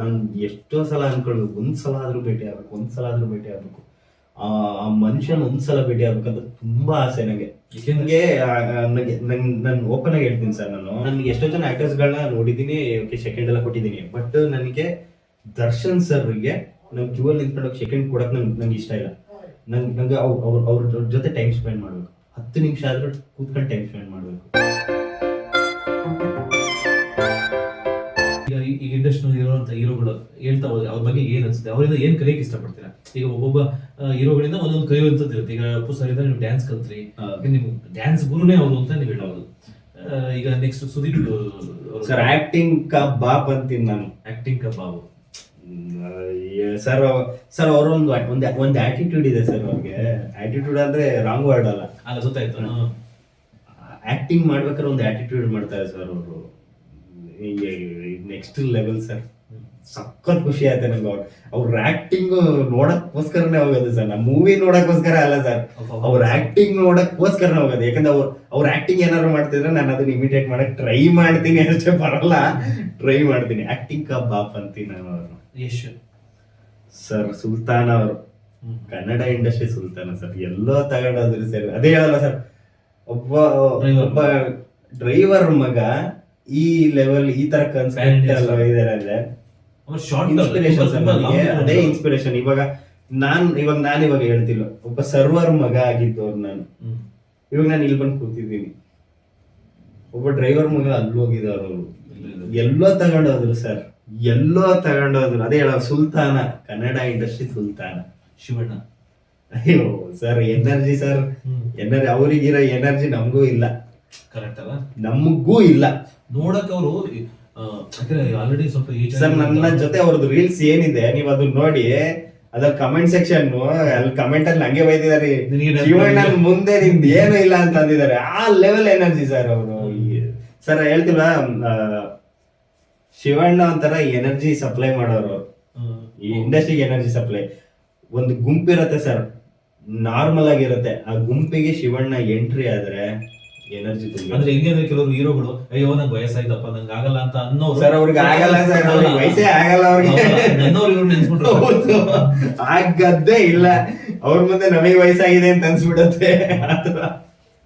ನಾನು ಎಷ್ಟೋ ಸಲ ಅನ್ಕೊಳ್ಬೇಕು. ಒಂದು ಸಲ ಆದ್ರೂ ಭೇಟಿ ಆಗ್ಬೇಕು ಒಂದು ಸಲ ಆದ್ರೂ ಭೇಟಿ ಆಗ್ಬೇಕು. ಆ ಆ ಮನುಷ್ಯನ ಒಂದ್ಸಲ ಭೇಟಿ ಆಗ್ಬೇಕಂತ ತುಂಬಾ ಆಸೆ ನನಗೆ ನನಗೆ ನನಗೆ ನಾನು ಓಪನ್ ಆಗಿ ಹೇಳ್ತೀನಿ ಸರ್ ನಾನು. ನನಗೆ ಎಷ್ಟೋ ಜನ ಆಕ್ಟರ್ಸ್ ನೋಡಿದ್ದೀನಿ ನೋಡಿದೀನಿ ಓಕೆ ಸೆಕೆಂಡ್ ಎಲ್ಲ ಕೊಟ್ಟಿದ್ದೀನಿ. ಬಟ್ ನನಗೆ ದರ್ಶನ್ ಸರ್ಗೆ ನಮ್ ಕ್ಯೂ ಅಲ್ಲಿ ನಿಂತ್ಕೊಂಡು ಸೆಕೆಂಡ್ ಕೊಡಕ್ ನಂಗೆ ನಂಗೆ ಇಷ್ಟ ಇಲ್ಲ. ನಂಗೆ ನಂಗೆ ಅವ್ರ ಅವ್ರ ಅವ್ರ ಜೊತೆ ಟೈಮ್ ಸ್ಪೆಂಡ್ ಮಾಡಬೇಕು. ಹತ್ತು ನಿಮಿಷ ಆದ್ರೂ ಕೂತ್ಕೊಂಡು ಟೈಮ್ ಸ್ಪೆಂಡ್ ಮಾಡ್ಬೇಕು. ಈಗ ಈ- ಇಂಡಸ್ಟ್ರಿ ಇರುವಂತ ಹೀರೋಗಳು ಹೇಳ್ತಾ ಹೋದ್ರೆ ಅವ್ರ ಬಗ್ಗೆ ಏನ್ ಅನ್ಸುತ್ತೆ? ಅವರಿಂದ ಏನ್ ಕಲಿಯಕ್ಕೆ ಇಷ್ಟಪಡ್ತೀರಾ? ಈಗ ಒಬ್ಬೊಬ್ಬ ಹೀರೋಗಳಿಂದ ಒಂದೊಂದು ಕಲಿಯುವಂತದ್ದು ಇರುತ್ತೆ. ಈಗ ಅಪ್ಪು ಸರ್ ಇಂದ ನೀವು ಡ್ಯಾನ್ಸ್ ಕಲ್ತ್ರಿ ನಿಮ್ಗೆ ಡ್ಯಾನ್ಸ್ ಗುರುನೇ ಅವರು ಅಂತ ನೀವು ಹೇಳಬಹುದು. ಈಗ ನೆಕ್ಸ್ಟ್ ಸುದೀಪ್ ಸರ್ ಆಕ್ಟಿಂಗ್ ಕಾ ಬಾಬ್ ಅಂತೀನಿ ನಾನು. ಆಕ್ಟಿಂಗ್ ಬಾಬು. ಸರ್ ಸರ್ ಅವರೊಂದು ಒಂದು ಒಂದು ಆಟಿಟ್ಯೂಡ್ ಇದೆ ಸರ್ ಅವ್ರಿಗೆ. ಆಟಿಟ್ಯೂಡ್ ಅಂದ್ರೆ ರಾಂಗ್ ವರ್ಡ್ ಅಲ್ಲ. ಅಲ್ಲ ಗೊತ್ತಾಯ್ತು. ಆಕ್ಟಿಂಗ್ ಮಾಡ್ಬೇಕಾದ್ರೆ ಒಂದು ಆಟಿಟ್ಯೂಡ್ ಮಾಡ್ತಾರೆ ಸರ್ ಅವರು. Next level sir. ಸಖತ್ ಖುಷಿ ಆಯ್ತು ನಂಗೆ ಅವ್ರು ಅವ್ರ ಆಕ್ಟಿಂಗ್ ನೋಡಕ್ಕೋಸ್ಕರನೇ ಹೋಗೋದು ಸರ್. ನಮ್ಮ ಮೂವಿ ನೋಡಕ್ಕೋಸ್ಕರ ಅಲ್ಲ ಸರ್. ಅವ್ರ ಆಕ್ಟಿಂಗ್ ನೋಡಕ್ಕೋಸ್ಕರನೇ ಹೋಗೋದು. ಯಾಕಂದ್ರೆ ಅವ್ರು ಅವ್ರ ಆಕ್ಟಿಂಗ್ ಏನಾದ್ರು ಮಾಡ್ತಿದ್ರೆ ನಾನು ಅದನ್ನ ಇಮಿಟೇಟ್ ಮಾಡಕ್ ಟ್ರೈ ಮಾಡ್ತೀನಿ ಅಷ್ಟೇ ಬರಲ್ಲ. ಟ್ರೈ ಮಾಡ್ತೀನಿ. ಆಕ್ಟಿಂಗ್ ಕಬ್ ಬಾಪ್ ಅಂತೀನಿ ನಾನು ಅವ್ರನ್ನ ಯಶ್ ಸರ್ ಸುಲ್ತಾನ್ ಅವರು. ಕನ್ನಡ ಇಂಡಸ್ಟ್ರಿ ಸುಲ್ತಾನ ಸರ್. ಎಲ್ಲೋ ತಗೊಂಡೋದ್ರಿ ಸರ್. ಅದೇ ಹೇಳಲ್ಲ ಸರ್. ಒಬ್ಬ. ಒಬ್ಬ ಡ್ರೈವರ್ ಮಗ ಈ ಲೆವೆಲ್ ಈ ತರ ಕನ್ಸೆಪ್ಟ್ ಎಲ್ಲ. ಇದಾರೆ ಅಂದ್ರೆ ಇನ್ಸ್ಪಿರೇಷನ್ ಅದೇ ಇನ್ಸ್ಪಿರೇಷನ್ ಇವಾಗ ನಾನ್ ಇವಾಗ ನಾನು ಇವಾಗ ಹೇಳ್ತಿಲ್ಲ ಒಬ್ಬ ಸರ್ವರ್ ಮಗ ಆಗಿದ್ದವ್ರು ನಾನು. ಇವಾಗ ನಾನು ಇಲ್ಲಿ ಬಂದು ಕೂತಿದ್ದೀನಿ. ಒಬ್ಬ ಡ್ರೈವರ್ ಮಗ ಅಲ್ಲಿ ಹೋಗಿದ್ದಾರ ಅವರು. ಎಲ್ಲೋ ತಗೊಂಡೋದ್ರು ಸರ್. ಎಲ್ಲೋ ತಗೊಂಡೋದ್ರು. ಅದೇ ಹೇಳ ಸುಲ್ತಾನ ಕನ್ನಡ ಇಂಡಸ್ಟ್ರಿ ಸುಲ್ತಾನ. ಶಿವಣ್ಣ. ಅಯ್ಯೋ ಸರ್ ಎನರ್ಜಿ ಸರ್. ಎನರ್ಜಿ ಅವರಿಗಿರೋ ಎನರ್ಜಿ ನಮಗೂ ಇಲ್ಲ. ಕರೆಕ್ಟ್ ಅಲ್ಲ? ನಮಗೂ ಇಲ್ಲ. ನೋಡಕ್ ಅವರು ಆಲ್ರೆಡಿ ಸ್ವಲ್ಪ ಸರ್ ನನ್ನ ಜೊತೆ ಅವ್ರದ್ದು ರೀಲ್ಸ್ ಏನಿದೆ ನೀವು ಅದನ್ನ ನೋಡಿ ಅದ್ರ ಕಮೆಂಟ್ ಸೆಕ್ಷನ್ ಅಲ್ಲಿ ಕಮೆಂಟ್ ಅಲ್ಲಿ ನಂಗೆ ಬೈದಿದ್ದಾರೆ. ಮುಂದೆ ನಿಮ್ದು ಏನು ಇಲ್ಲ ಅಂತ ಅಂದಿದ್ದಾರೆ. ಆ ಲೆವೆಲ್ ಎನರ್ಜಿ ಸರ್ ಅವರು. ಸರ್ ಹೇಳ್ತಿಲ್ಲ ಶಿವಣ್ಣ ಒಂಥರ ಎನರ್ಜಿ ಸಪ್ಲೈ ಮಾಡೋರು. ಈ ಇಂಡಸ್ಟ್ರಿಗೆ ಎನರ್ಜಿ ಸಪ್ಲೈ ಒಂದು ಗುಂಪಿರುತ್ತೆ ಸರ್ ನಾರ್ಮಲ್ ಆಗಿರುತ್ತೆ. ಆ ಗುಂಪಿಗೆ ಶಿವಣ್ಣ ಎಂಟ್ರಿ ಆದ್ರೆ ಎನರ್ಜಿ ತುಂಬ ಅಂದ್ರೆ ಹೆಂಗೆ ಅಂದ್ರೆ ಕೆಲವರು ಹೀರೋಗಳು ಅಯ್ಯೋ ನಂಗೆ ವಯಸ್ಸಾಯ್ತಪ್ಪ ನಂಗೆ ಆಗಲ್ಲ ಅಂತ ಅನ್ನೋ ಸರ್ ಅವ್ರಿಗೆ ಆಗಲ್ಲ ಸರ್ ಅವ್ರಿಗೆ ವಯಸ್ಸೇ ಆಗಲ್ಲ ಅವ್ರಿಗೆ. ನನ್ನವ್ರು ಇವ್ರು ನೆನ್ಸ್ಬಿಟ್ರು. ಆಗದ್ದೇ ಇಲ್ಲ. ಅವ್ರ ಮುಂದೆ ನಮಗೆ ವಯಸ್ಸಾಗಿದೆ ಅಂತ ಅನ್ಸ್ಬಿಡತ್ತೆ.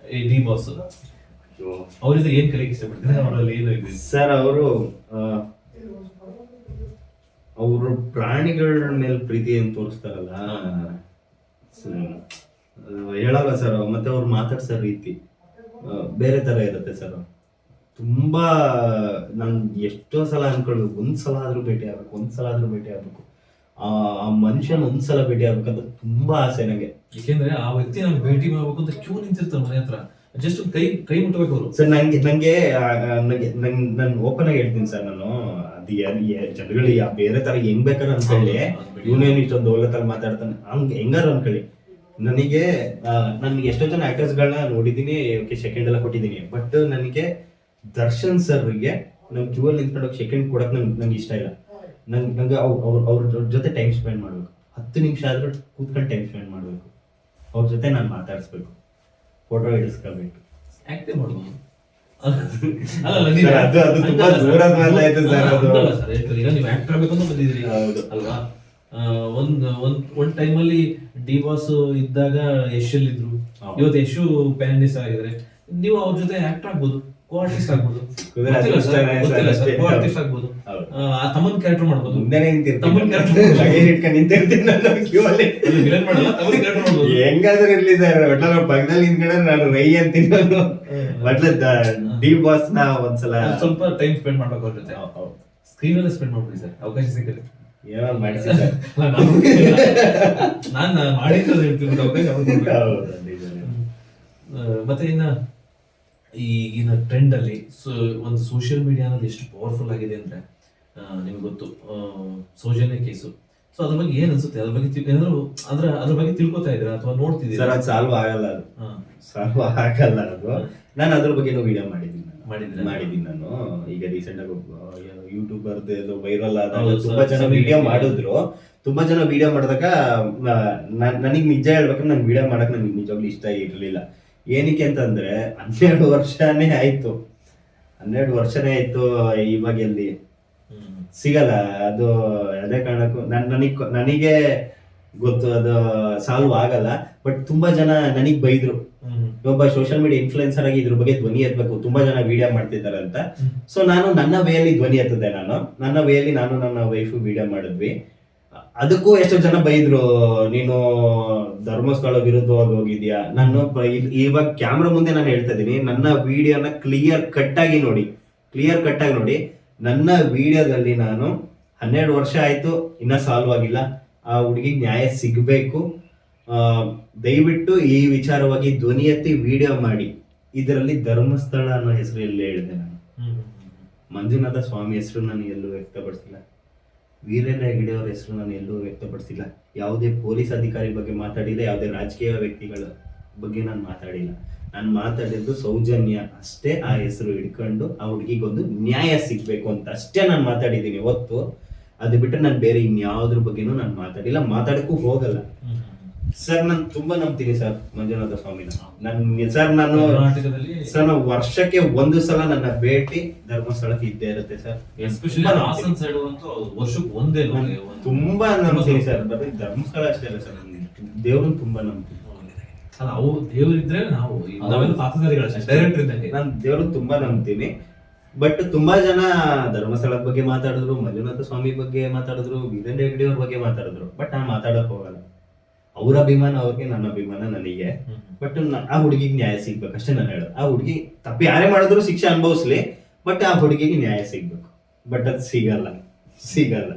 ಈ ಡಿ ಬಾಸ್ ಅವ್ರಿಂದ ಏನ್ ಕಲಿಯಕ್ಕೆ ಇಷ್ಟಪಡ್ತಾರೆ? ಅವರಲ್ಲಿ ಏನು ಇದೆ? ಸರ್ ಅವರು ಅವರು ಪ್ರಾಣಿಗಳ ಮೇಲೆ ಪ್ರೀತಿ ಅಂತ ತೋರಿಸ್ತಾರಲ್ಲ? ಹೇಳಲ್ಲ ಸರ್ ಮತ್ತೆ ಅವ್ರು ಮಾತಾಡ್ಸೋ ರೀತಿ. ಬೇರೆ ತರ ಇರುತ್ತೆ ಸರ್. ತುಂಬಾ ನಾನು ಎಷ್ಟೋ ಸಲ ಅನ್ಕೊಳ್ಬೇಕು ಒಂದ್ಸಲ ಆದ್ರೂ ಭೇಟಿ ಆಗ್ಬೇಕು ಒಂದ್ಸಲ ಆದ್ರೂ ಭೇಟಿ ಆಗ್ಬೇಕು. ಆ ಮನುಷ್ಯನ ಒಂದ್ಸಲ ಭೇಟಿ ಆಗ್ಬೇಕಂತ ತುಂಬಾ ಆಸೆ ನಂಗೆ. ಯಾಕೆಂದ್ರೆ ಆ ವ್ಯಕ್ತಿ ನಾನು ಭೇಟಿ ಮಾಡ್ಬೇಕು ಅಂತ ಕ್ಯೂ ನಿಂತಿರ್ತಾರೆ ಮನೆ ಹತ್ರ. ಜಸ್ಟ್ ಕೈ ಕೈ ಮುಟ್ಟಬೇಕು ಅವರು. ಸರ್ ನಂಗೆ ನಂಗೆ ನಂಗೆ ನಂಗೆ ನಾನು ಓಪನ್ ಆಗಿ ಹೇಳ್ತೀನಿ ಸರ್ ನಾನು. ಅದು ಜನಗಳಿಗೆ ಬೇರೆ ತರ ಹೆಂಗ್ ಬೇಕಾದ್ರೆ ಅನ್ಕೊಳ್ಳಿ. ಇವನೇನು ಇಷ್ಟೊಂದು ಒಳ್ಳೆತನ ಮಾತಾಡ್ತಾನೆ ಹಂಗ್ ಹೆಂಗಾರು ಅನ್ಕೊಳ್ಳಿ. ನನಗೆ ನನ್ಗೆ ಎಷ್ಟೋ ಜನ ಆಕ್ಟರ್ಸ್ ಗಳನ್ನ ನೋಡಿದೀನಿ ಓಕೆ ಸೆಕೆಂಡ್ ಎಲ್ಲ ಕೊಟ್ಟಿದ್ದೀನಿ. ಬಟ್ ನನಗೆ ದರ್ಶನ್ ಸರ್ಗೆ ನಮ್ ಜೂವಲ್ ನಿಂತ್ಕೊಂಡೋಗಿ ನಿಂತ್ಕೊಂಡು ಸೆಕೆಂಡ್ ಕೊಡಕ್ ನಂಗೆ ನಂಗೆ ಇಷ್ಟ ಇಲ್ಲ. ನಂಗೆ ನಂಗೆ ಅವ್ರ ಅವ್ರ ಜೊತೆ ಟೈಮ್ ಸ್ಪೆಂಡ್ ಮಾಡ್ಬೇಕು. ಹತ್ತು ನಿಮಿಷ ಆದ್ರೂ ಕೂತ್ಕೊಂಡು ಟೈಮ್ ಸ್ಪೆಂಡ್ ಮಾಡ್ಬೇಕು. ಅವ್ರ ಜೊತೆ ನಾನು ಮಾತಾಡಿಸ್ಬೇಕು. ಫೋಟೋ ಹಿಡಿಸ್ಕೋಬೇಕು ಆಕ್ಟಿವ್ ಮಾಡ್ಬೋದು ಅಲ್ಲ ಅಲ್ಲ ಸರ್, ಅದು- ಅದು ತುಂಬಾ ದೂರದ ಮೇಲೆ ಆಯ್ತು ಸರ್ ಅದು. ಸರ್ ಈಗ ನೀವು ಆಕ್ಟರ್ ಬಂದಿದ್ದೀರಿ. ಹೌದು. ಅಲ್ವಾ? ಒಂದ್ ಒಂದ್ ಒಂದ್ ಅಲ್ಲಿ ಡಿ ಬಾಸ್ ಇದ್ದಾಗ ಯಶ್ ಅಲ್ಲಿ ಇದ್ರು ಇವತ್ತು ಯಶು ಪ್ಯಾನ್ ಆಗಿದ್ರೆ ನೀವು ಅವ್ರ ಜೊತೆ ಆಕ್ಟ್ ಆಗ್ಬೋದು ಆಗ್ಬೋದು. ತಮ್ಮನ್ ಕ್ಯಾರೆಕ್ಟರ್ ಮಾಡ್ಬೋದು. ತಮ್ಮನ್ ಕ್ಯಾರೆಕ್ಟರ್ ಹೆಂಗಾದ್ರೂ ಇರ್ಲಿ ಸರ್ ಒಟ್ಲ ಪಕ್ಕದಲ್ಲಿ ನಿಂತ್ಕೊಂಡ್ರೆ ನಾನು ರೈ ಅಂತೀನಿ ನಾನು. ಒಟ್ಲ ಡಿ ಬಾಸ್ನ ಒಂದ್ಸಲ ಸ್ವಲ್ಪ ಟೈಮ್ ಸ್ಪೆಂಡ್ ಮಾಡ್ಬೇಕು ಅವ್ರ ಜೊತೆ. ಸ್ಕ್ರೀನ್ ಅಲ್ಲಿ ಸ್ಪೆಂಡ್ ಮಾಡ್ಬಿಡಿ ಸರ್ ಅವಕಾಶ ಸಿಕ್ಕರೆ ಏನೋ ನಾನು. ಮತ್ತೆ ಇನ್ನ ಈಗಿನ ಟ್ರೆಂಡ್ ಅಲ್ಲಿ ಒಂದು ಸೋಷಿಯಲ್ ಅನ್ನೋದು ಎಷ್ಟು ಪವರ್ಫುಲ್ ಆಗಿದೆ ಅಂದ್ರೆ ನಿಮ್ಗೆ ಗೊತ್ತು. ಸೌಜನ್ಯ ಕೇಸು. ಸೊ ಅದ್ರ ಬಗ್ಗೆ ಏನ್ ಅನ್ಸುತ್ತೆ? ಅದ್ರ ಬಗ್ಗೆ ಏನಾದ್ರು ಅದ್ರ ಅದ್ರ ಬಗ್ಗೆ ತಿಳ್ಕೊತಾ ಇದ್ರ ಅಥವಾ ನೋಡ್ತಿದ್ದೀರಾ? ಅದು ಸಾಲ್ವ್ ಆಗಲ್ಲ ಅದು. ಸಾಲ್ವ್ ಆಗಲ್ಲ ಅದು. ನಾನು ಅದ್ರ ಬಗ್ಗೆನೂ ವಿಡಿಯೋ ಮಾಡಿದ್ದೀನಿ ನಾನು. ಮಾಡಿದ್ದೀರಾ? ಮಾಡಿದ್ದೀನಿ ನಾನು. ಈಗ ರೀಸೆಂಟ್ ಆಗಿ ಯೂಟ್ಯೂಬರ್ ವೈರಲ್ ಆದಾಗ ತುಂಬಾ ಜನ ವಿಡಿಯೋ ಮಾಡಿದ್ರು. ತುಂಬಾ ಜನ ವಿಡಿಯೋ ಮಾಡಿದಾಗ ನನಗೆ ನಿಜ ಹೇಳ್ಬೇಕು ನಾನು ವಿಡಿಯೋ ಮಾಡಕ್ ನನಗೆ ನಿಜವಾಗ್ಲೂ ಇಷ್ಟ ಇರಲಿಲ್ಲ. ಏನಕ್ಕೆ ಅಂತಂದ್ರೆ ಹನ್ನೆರಡು ವರ್ಷನೇ ಆಯ್ತು. ಹನ್ನೆರಡು ವರ್ಷನೇ ಆಯ್ತು ಇವಾಗ ಎಲ್ಲಿ ಸಿಗಲ್ಲ ಅದು ಅದೇ ಕಾರಣಕ್ಕೂ ನನ್ ನನಗ್ ನನಗೆ ಗೊತ್ತು ಅದು ಸಾಲ್ವ್ ಆಗಲ್ಲ. ಬಟ್ ತುಂಬಾ ಜನ ನನಗ್ ಬೈದ್ರು. ಒಬ್ಬ ಸೋಷಿಯಲ್ ಮೀಡಿಯಾ ಇನ್ಫ್ಲುಯೆನ್ಸರ್ ಆಗಿ ಇದ್ರ ಬಗ್ಗೆ ಧ್ವನಿ ಎತ್ತಬೇಕು ತುಂಬಾ ಜನ ವಿಡಿಯೋ ಮಾಡ್ತಿದ್ದಾರೆ ಅಂತ. ಸೊ ನಾನು ನನ್ನ ವೇಯಲ್ಲಿ ಧ್ವನಿ ಎತ್ತದೆ ನಾನು. ನನ್ನ ವೇಯಲ್ಲಿ ನಾನು ನನ್ನ ವೈಫ್ ವಿಡಿಯೋ ಮಾಡಿದ್ವಿ. ಅದಕ್ಕೂ ಎಷ್ಟೋ ಜನ ಬೈದ್ರು ನೀನು ಧರ್ಮಸ್ಥಳ ವಿರುದ್ಧವಾಗಿ ಹೋಗಿದ್ಯಾ? ನಾನು ಇವಾಗ ಕ್ಯಾಮ್ರಾ ಮುಂದೆ ನಾನು ಹೇಳ್ತಾ ಇದೀನಿ ನನ್ನ ವಿಡಿಯೋನ ಕ್ಲಿಯರ್ ಕಟ್ ಆಗಿ ನೋಡಿ. ಕ್ಲಿಯರ್ ಕಟ್ ಆಗಿ ನೋಡಿ. ನನ್ನ ವಿಡಿಯೋದಲ್ಲಿ ನಾನು ಹನ್ನೆರಡು ವರ್ಷ ಆಯ್ತು ಇನ್ನ ಸಾಲ್ವ್ ಆಗಿಲ್ಲ. ಆ ಹುಡುಗಿಗೆ ನ್ಯಾಯ ಸಿಗಬೇಕು. ಆ, ದಯವಿಟ್ಟು ಈ ವಿಚಾರವಾಗಿ ಧ್ವನಿ ಎತ್ತಿ ವಿಡಿಯೋ ಮಾಡಿ. ಇದರಲ್ಲಿ ಧರ್ಮಸ್ಥಳ ಅನ್ನೋ ಹೆಸರು ಎಲ್ಲೇ ಹೇಳಿದೆ ನಾನು. ಮಂಜುನಾಥ ಸ್ವಾಮಿ ಹೆಸರು ನಾನು ಎಲ್ಲೂ ವ್ಯಕ್ತಪಡಿಸಿಲ್ಲ. ವೀರೇಂದ್ರ ಹೆಗಡೆ ಅವರ ಹೆಸರು ನಾನು ಎಲ್ಲೂ ವ್ಯಕ್ತಪಡಿಸಿಲ್ಲ. ಯಾವುದೇ ಪೊಲೀಸ್ ಅಧಿಕಾರಿ ಬಗ್ಗೆ ಮಾತಾಡಿಲ್ಲ ಯಾವುದೇ ರಾಜಕೀಯ ವ್ಯಕ್ತಿಗಳ ಬಗ್ಗೆ ನಾನು ಮಾತಾಡಿಲ್ಲ. ನಾನು ಮಾತಾಡಿದ್ದು ಸೌಜನ್ಯ ಅಷ್ಟೇ ಆ ಹೆಸರು ಹಿಡ್ಕೊಂಡು ಆ ಹುಡುಗಿಗೊಂದು ನ್ಯಾಯ ಸಿಗ್ಬೇಕು ಅಂತ ಅಷ್ಟೇ ನಾನು ಮಾತಾಡಿದ್ದೀನಿ. ಹೊತ್ತು ಅದು ಬಿಟ್ಟರೆ ನಾನು ಬೇರೆ ಇನ್ಯಾವುದ್ರ ಬಗ್ಗೆನೂ ನಾನು ಮಾತಾಡಿಲ್ಲ ಮಾತಾಡಕ್ಕೂ ಹೋಗಲ್ಲ. ಸರ್ ನಾನು ತುಂಬಾ ನಂಬ್ತೀನಿ ಸರ್ ಮಂಜುನಾಥ ಸ್ವಾಮಿನ. ನಾನು ಸರ್ ನಾನು ಸರ್ ನಾವು ವರ್ಷಕ್ಕೆ ಒಂದು ಸಲ ನನ್ನ ಭೇಟಿ ಧರ್ಮಸ್ಥಳಕ್ಕೆ ಇದ್ದೇ ಇರುತ್ತೆ ಸರ್. ಹಾಸನ್. ಸೈಡ್ ಅಂತೂ ವರ್ಷಕ್ಕೆ ಒಂದೇ ತುಂಬಾ ನಂಬ್ತೀನಿ ಸರ್. ಬರೀ ಧರ್ಮಸ್ಥಳ ಅಷ್ಟೇ ಅಲ್ಲ ಸರ್ ದೇವ್ರನ್ನ ತುಂಬಾ ನಂಬ್ತೀನಿ. ಸರ್ ಅವು ದೇವರಿದ್ರೆ ನಾವು ನಾವೆಲ್ಲ ಪಾತ್ರಧಾರಿಗಳಷ್ಟೇ ಡೈರೆಕ್ಟರ್ ಇದ್ದಂಗೆ. ನಾನು ದೇವ್ರನ್ನ ತುಂಬಾ ನಂಬ್ತೀನಿ. ಬಟ್ ತುಂಬಾ ಜನ ಧರ್ಮಸ್ಥಳದ ಬಗ್ಗೆ ಮಾತಾಡಿದ್ರು ಮಂಜುನಾಥ ಸ್ವಾಮಿ ಬಗ್ಗೆ ಮಾತಾಡಿದ್ರು ವೀರೇಂದ್ರ ಹೆಗ್ಡೆ ಅವ್ರ ಬಗ್ಗೆ ಮಾತಾಡಿದ್ರು. ಬಟ್ ನಾನು ಮಾತಾಡಕ್ ಹೋಗಲ್ಲ. ಅವ್ರ ಅಭಿಮಾನ ಅವ್ರಿಗೆ ನನ್ನ ಅಭಿಮಾನ ನನಗೆ. ಬಟ್ ಆ ಹುಡುಗಿಗೆ ನ್ಯಾಯ ಸಿಗ್ಬೇಕು ಅಷ್ಟೇ ನಾನು ಹೇಳೋದು. ಆ ಹುಡುಗಿ ತಪ್ಪು ಯಾರೇ ಮಾಡಿದ್ರು ಶಿಕ್ಷೆ ಅನುಭವಿಸ್ಲಿ ಬಟ್ ಆ ಹುಡುಗಿಗೆ ನ್ಯಾಯ ಸಿಗ್ಬೇಕು. ಬಟ್ ಅದು ಸಿಗಲ್ಲ. ಸಿಗಲ್ಲ.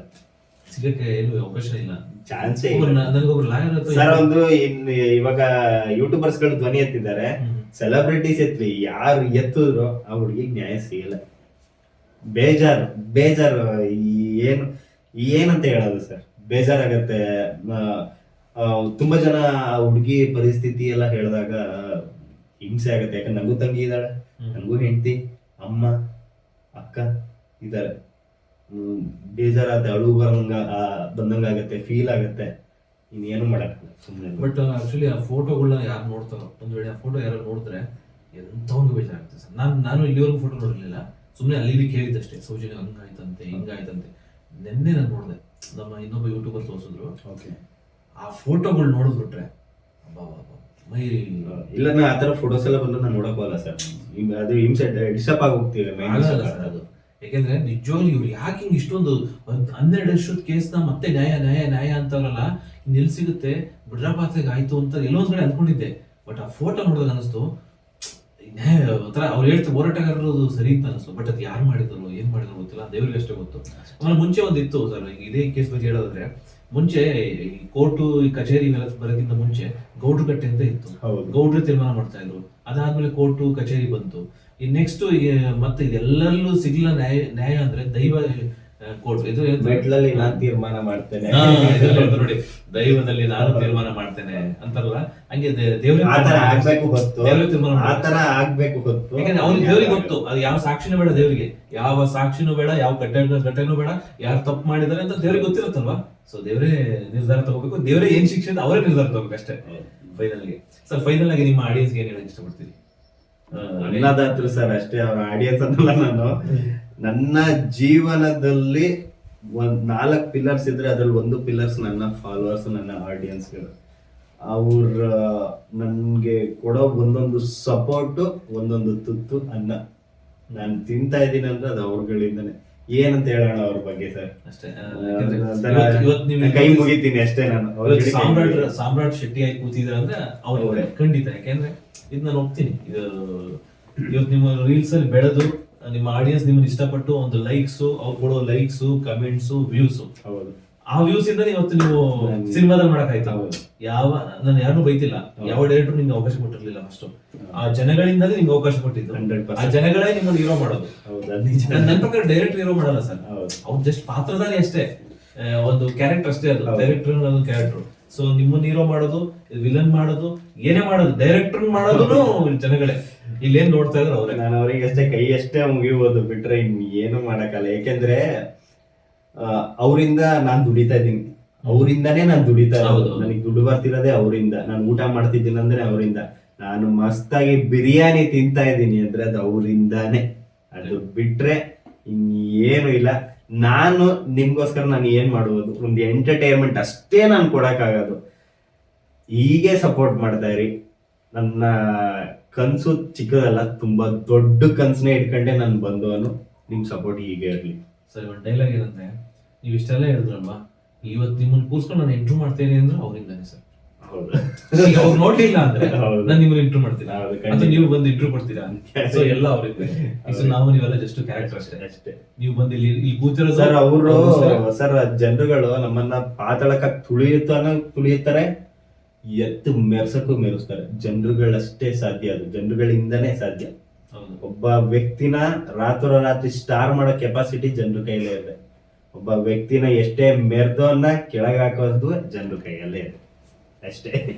ಸಿಗಕ್ಕೆ ಏನು ಅವಕಾಶ ಇಲ್ಲ. ಚಾನ್ಸ್ ಇಲ್ಲ. ಒಂದು ಇವಾಗ ಯೂಟ್ಯೂಬರ್ಸ್ಗಳು ಧ್ವನಿ ಎತ್ತಿದ್ದಾರೆ. ಸೆಲೆಬ್ರಿಟೀಸ್ ಎತ್ಲಿ ಯಾರು ಎತ್ತಿದ್ರು ಆ ಹುಡುಗಿಗೆ ನ್ಯಾಯ ಸಿಗಲ್ಲ. ಬೇಜಾರು ಬೇಜಾರು ಏನು ಏನಂತ ಹೇಳೋದು ಸರ್? ಬೇಜಾರಾಗತ್ತೆ. ತುಂಬಾ ಜನ ಆ ಹುಡುಗಿ ಪರಿಸ್ಥಿತಿ ಎಲ್ಲ ಹೇಳಿದಾಗ ಹಿಂಸೆ ಆಗತ್ತೆ. ಯಾಕಂದ್ರೆ ನಂಗೂ ತಂಗಿ ಇದ್ದಾಳೆ ನಂಗೂ ನನಗೂ ಹೆಂಡತಿ ಅಮ್ಮ ಅಕ್ಕ ಇದ್ದಾರೆ. ಬೇಜಾರಾಗತ್ತೆ ಅಳು ಬರಂಗ ಬಂದಂಗಾಗತ್ತೆ ಫೀಲ್ ಆಗತ್ತೆ. ಇನ್ನೇನು ಮಾಡಕ್ಕೆ ಸುಮ್ಮನೆ ಬಟ್ ಆಕ್ಚುಲಿ ಆ ಫೋಟೋಗಳನ್ನ ಯಾರು ನೋಡ್ತಾರೋ ಒಂದ್ ವೇಳೆ ಆ ಫೋಟೋ ಯಾರು ನೋಡಿದ್ರೆ ಎಂಥವ್ನಿಗೂ ಬೇಜಾರಾಗ್ತದೆ ಸರ್. ನಾನು ನಾನು ಇಲ್ಲಿವರೆಗೂ ಫೋಟೋ ನೋಡಿರಲಿಲ್ಲ. ಸುಮ್ಮನೆ ಅಲ್ಲಿ ಕೇಳಿದ್ದಷ್ಟೇ ಸೌಜನ್ಯ ಹಂಗಾಯ್ತಂತೆ ಹಿಂಗಾಯ್ತಂತೆ. ನಿನ್ನೆ ನಾನು ನೋಡಿದೆ ನಮ್ಮ ಇನ್ನೊಬ್ಬ ಯೂಟ್ಯೂಬರ್ ತೋರಿಸಿದ್ರು. ಓಕೆ. ಆ ಫೋಟೋಗಳು ನೋಡಿದ್ಬಿಟ್ರೆ ಮೈ ಇಲ್ಲ ನಾ ಥರ ಫೋಟೋಸ್ ಎಲ್ಲ ಬಂದ್ರೆ ನಾನು ನೋಡಕ್ ಹೋಗಲ್ಲ ಸರ್. ಅದು ಹಿಂಸೆ ಡಿಸ್ಟರ್ಬ್ ಆಗಿ ಹೋಗ್ತೀವಿ ಅದು ಯಾಕೆಂದ್ರೆ ನಿಜವಾಗ್ಲೂ ಇವ್ರು ಯಾಕೆ ಹಿಂಗ್ ಇಷ್ಟೊಂದು ಒಂದ್ ಹನ್ನೆರಡು ವರ್ಷದ ಕೇಸ್ನ ಮತ್ತೆ ನ್ಯಾಯ ನ್ಯಾಯ ನ್ಯಾಯ ಅಂತಾರಲ್ಲ ನಿಲ್ ಸಿಗುತ್ತೆ ಬಿಡ್ರಾಪಾತ್ರೆಗೆ ಆಯ್ತು ಅಂತ ಎಲ್ಲೊಂದ್ ಕಡೆ ಅನ್ಕೊಂಡಿದ್ದೆ. ಬಟ್ ಆ ಫೋಟೋ ನೋಡಿದಾಗ ಅನಿಸ್ತು ನ್ಯಾಯ ಒಂಥರ ಅವ್ರು ಹೇಳ್ತಾರೆ ಹೋರಾಟಗಾರರು ಸರಿ ಅಂತ ಅನಿಸ್ತು. ಬಟ್ ಅದು ಯಾರು ಮಾಡಿದ್ರು ಏನ್ ಮಾಡಿದ್ರು ಗೊತ್ತಿಲ್ಲ ದೇವ್ರಿಗೆ ಅಷ್ಟೇ ಗೊತ್ತು. ಆಮೇಲೆ ಮುಂಚೆ ಒಂದಿತ್ತು ಸರ್ ಇದೇ ಕೇಸ್ ಬಗ್ಗೆ ಹೇಳೋದಾದ್ರೆ ಮುಂಚೆ ಈ ಕೋರ್ಟು ಈ ಕಚೇರಿ ಇವೆಲ್ಲ ಬರೋಕ್ಕಿಂತ ಮುಂಚೆ ಗೌಡ್ರ ಕಟ್ಟೆ ಅಂತ ಇತ್ತು. ಗೌಡ್ರೆ ತೀರ್ಮಾನ ಮಾಡ್ತಾ ಇದ್ರು. ಅದಾದ್ಮೇಲೆ ಕೋರ್ಟು ಕಚೇರಿ ಬಂತು. ಈ ನೆಕ್ಸ್ಟ್ ಮತ್ತೆ ಇದೆಲ್ಲರಲ್ಲೂ ಸಿಗ್ಲ ನ್ಯಾಯ ನ್ಯಾಯ ಅಂದ್ರೆ ದೈವ ಕೋರ್ಟ್. ಇದು. ಮೆಟ್ಲಲ್ಲಿ ನಾನ್ ತೀರ್ಮಾನ ಮಾಡ್ತೇನೆ. ನೋಡಿ. ದೈವದಲ್ಲಿ ನಾನು ತೀರ್ಮಾನ ಮಾಡ್ತೇನೆ ಅಂತಾರಲ್ಲ ಹಂಗೆ ದೇ- ದೇವ್ರೇ ಆತರ ಆಗ್ಬೇಕು ಹೊತ್ತು ದೇವ್ರೇ ತೀರ್ಮಾನ ಆತರ ಆಗ್ಬೇಕು ಹೊತ್ತು ಯಾಕಂದ್ರೆ ಅವ್ರಿಗೆ ದೇವ್ರಿಗೆ ಗೊತ್ತು. ಅದು ಯಾವ ಸಾಕ್ಷಿನೂ ಬೇಡ ದೇವ್ರಿಗೆ. ಯಾವ ಸಾಕ್ಷಿನೂ ಬೇಡ ಯಾವ ಗಟ್ಟೆ ಘಟನೆನೂ ಬೇಡ ಯಾರು ತಪ್ಪು ಮಾಡಿದ್ದಾರೆ ಅಂತ ದೇವ್ರಿಗೆ ಗೊತ್ತಿರುತ್ತಲ್ವಾ? ಸೊ ದೇವರೇ ನಿರ್ಧಾರ ತಗೋಬೇಕು. ದೇವರೇ ಏನ್ ಶಿಕ್ಷೆ ಅಂತ ಅವರೇ ನಿರ್ಧಾರ ತಗೋಬೇಕು ಅಷ್ಟೇ. ಫೈನಲ್ಗೆ ಸರ್ ಫೈನಲ್ ಆಗಿ ನಿಮ್ಮ ಆಡಿಯನ್ಸ್ ಏನ್ ಹೇಳಕ್ ಇಷ್ಟಪಡ್ತೀರಿ? ಅನ್ನದಾತ್ರು ಸರ್ ಅಷ್ಟೇ, ಅವ್ರ ಆಡಿಯನ್ಸ್ ಅಂತಲ್ಲ ನಾನು. ನನ್ನ ಜೀವನದಲ್ಲಿ ಒಂದ್ ನಾಲ್ಕು ಪಿಲ್ಲರ್ಸ್ ಇದ್ರೆ ಅದ್ರಲ್ಲಿ ಒಂದು ಪಿಲ್ಲರ್ಸ್ ನನ್ನ ಫಾಲೋವರ್ಸ್ ನನ್ನ ಆಡಿಯನ್ಸ್ಗಳು ಅವ್ರ, ನನ್ಗೆ ಕೊಡೋ ಒಂದೊಂದು ಸಪೋರ್ಟ್ ಒಂದೊಂದು ತುತ್ತು ಅನ್ನ. ನಾನು ತಿಂತಾ ಇದ್ದೀನಿ ಅಂದ್ರೆ ಅದು ಅವ್ರಗಳಿಂದನೇ. ಏನಂತ ಹೇಳೋಣ ಅವ್ರ ಬಗ್ಗೆ ಸರ್? ಅಷ್ಟೇ. ಇವತ್ತು- ನೀವು ಕೈ ಮುಗಿತೀನಿ ಅಷ್ಟೇ ನಾನು. ಸಾಮ್ರಾಟ್ ಸಾಮ್ರಾಟ್ ಶೆಟ್ಟಿ ಆಗಿ ಕೂತಿದ್ರ ಅಂದ್ರೆ ಅವ್ರ ಖಂಡಿತ. ಯಾಕೆಂದ್ರೆ ಇದ್ ನಾನು ಹೋಗ್ತೀನಿ ಇದು ಇವತ್ತು ನಿಮ್ಮ ರೀಲ್ಸ್ ಅಲ್ಲಿ ಬೆಳೆದು ನಿಮ್ಮ ಆಡಿಯನ್ಸ್ ನಿಮ್ಮನ್ನ ಇಷ್ಟಪಟ್ಟು ಒಂದು ಲೈಕ್ಸು ಅವ್ರು ಕೊಡೋ ಲೈಕ್ಸು ಕಮೆಂಟ್ಸು ವ್ಯೂಸು ಹೌದು. ಆ ವ್ಯೂಸ್ ಇಂದ ಇವತ್ತು ನೀವು ಸಿನಿಮಾದಲ್ಲಿ ಮಾಡಕ್ ಆಯ್ತಾ ಯಾವ ನಾನು ಯಾರು ಬೈತಿಲ್ಲ. ಯಾವ ಡೈರೆಕ್ಟರ್ ನಿಮ್ಗೆ ಅವಕಾಶ ಕೊಟ್ಟಿರ್ಲಿಲ್ಲ ಫಸ್ಟ್ ಆ ಜನಗಳಿಂದಲೇ ನಿಮ್ಗೆ ಅವಕಾಶ ಕೊಟ್ಟಿದ್ದು. 100%. ಆ ಜನಗಳೇ ನಿಮ್ಮನ್ನು ಹೀರೋ ಮಾಡೋದು. ನನ್ನ ಪ್ರಕಾರ ಡೈರೆಕ್ಟರ್ ಹೀರೋ ಮಾಡಲ್ಲ ಸರ್. ಅವ್ರು ಜಸ್ಟ್ ಪಾತ್ರಧಾರಿ ಅಷ್ಟೇ. ಒಂದು ಕ್ಯಾರೆಕ್ಟರ್ ಅಷ್ಟೇ ಅದು. ಡೈರೆಕ್ಟರ್ ಅನ್ನೋದು ಕ್ಯಾರೆಕ್ಟರ್ ಸೊ ನಿಮ್ಮನ್ನ ಹೀರೋ ಮಾಡೋದು ವಿಲನ್ ಮಾಡೋದು ಏನೇ ಮಾಡೋದು ಡೈರೆಕ್ಟರ್ ಮಾಡೋದು ಜನಗಳೇ. ಇಲ್ಲೇನ್ ನೋಡ್ತಾ ಇದ್ರು ಅವ್ರೆ. ನಾನು ಅವರಿಗೆ ಅಷ್ಟೇ ಕೈ ಅಷ್ಟೇ ಮುಗಿಬೋದು. ಬಿಟ್ರೆ ಇನ್ ಏನು ಮಾಡಕ್ಕಲ್ಲ ಯಾಕೆಂದ್ರೆ ಅವರಿಂದ ನಾನ್ ದುಡಿತಾ ಇದ್ದೀನಿ. ಅವರಿಂದಾನೇ ನಾನು ದುಡಿತಾ ಹೌದು, ಇರೋದು ನನಗೆ ದುಡ್ಡು ಬರ್ತಿರೋದೇ ಅವರಿಂದ. ನಾನು ಊಟ ಮಾಡ್ತಿದ್ದೀನಿ ಅಂದ್ರೆ ಅವರಿಂದ. ನಾನು ಮಸ್ತಾಗಿ ಬಿರಿಯಾನಿ ತಿಂತಾ ಇದ್ದೀನಿ ಅಂದ್ರೆ ಅದು ಅವರಿಂದಾನೇ. ಅದು ಬಿಟ್ರೆ ಏನು ಇಲ್ಲ. ನಾನು ನಿಮ್ಗೋಸ್ಕರ ನಾನು ಏನ್ ಮಾಡುವುದು? ಒಂದು ಎಂಟರ್ಟೈನ್ಮೆಂಟ್ ಅಷ್ಟೇ ನಾನು ಕೊಡಕ್ಕಾಗೋದು. ಹೀಗೆ ಸಪೋರ್ಟ್ ಮಾಡ್ತಾ ಇರಿ. ನನ್ನ ಕನಸು ಚಿಕ್ಕದಲ್ಲ ತುಂಬಾ ದೊಡ್ಡ ಕನ್ಸನ್ನೇ ಇಟ್ಕೊಂಡೆ ನಾನು ಬಂದವನು. ನಿಮ್ ಸಪೋರ್ಟ್ ಹೀಗೆ ಇರ್ಲಿ. ಸರಿ ಒಂದು ಡೈಲಾಗ್ ಏನಂದ್ರೆ ನೀವು ಇಷ್ಟೆಲ್ಲ ಹೇಳಿದ್ರಲ್ವಾ? ಇವತ್ತು ನಿಮ್ಮನ್ನ ಕೂರ್ಸ್ಕೊಂಡು ನಾನು ಇಂಟ್ರೂ ಮಾಡ್ತೇನೆ ಅಂದ್ರೆ ಅವರಿಂದಾನೆ ಸರ್. ಅವ್ರು ನೋಡ್ಲಿಲ್ಲ ಅಂದ್ರೆ ನಾನು ನಿಮ್ಮನ್ನ ಇಂಟ್ರೂ ಮಾಡ್ತೀನಿ. ಅಂದ್ರೆ. ನೀವು ಬಂದು ಇಂಟ್ರೂ ಕೊಡ್ತೀರಾ? ಸೊ ಎಲ್ಲ ಅವರಿಂದ ಸೊ ನಾವು ನೀವೆಲ್ಲ ಜಸ್ಟ್ ಕ್ಯಾರೆಕ್ಟರ್ ಅಷ್ಟೇ. ಅಷ್ಟೇ. ನೀವು ಬಂದು ಇಲ್ಲಿ ಇಲ್ಲಿ ಕೂತಿರೋದು ಸರ್ ಅವರು ಸರ್. ಜನರುಗಳು ನಮ್ಮನ್ನ ಪಾತಾಳಕ ತುಳಿಯುತ್ತಾನ ತುಳಿಯುತ್ತಾರೆ ಎತ್ತು ಮೆರೆಸಕ್ಕೂ ಮೆರೆಸ್ತಾರೆ. ಜನರುಗಳಷ್ಟೇ ಸಾಧ್ಯ ಅದು. ಜನರುಗಳಿಂದನೇ ಸಾಧ್ಯ. ಒಬ್ಬ ವ್ಯಕ್ತಿನ ರಾತ್ರೋರಾತ್ರಿ ಸ್ಟಾರ್ ಮಾಡೋ ಕೆಪಾಸಿಟಿ ಜನರ ಕೈಲೇ ಇದೆ. ಒಬ್ಬ ವ್ಯಕ್ತಿನ ಎಷ್ಟೇ ಮೆರೆದೋನ್ನ ಕೆಳಗಾಕೋದು ಜನರ ಕೈಯಲ್ಲೇ ಇದೆ. ಅಷ್ಟೇ.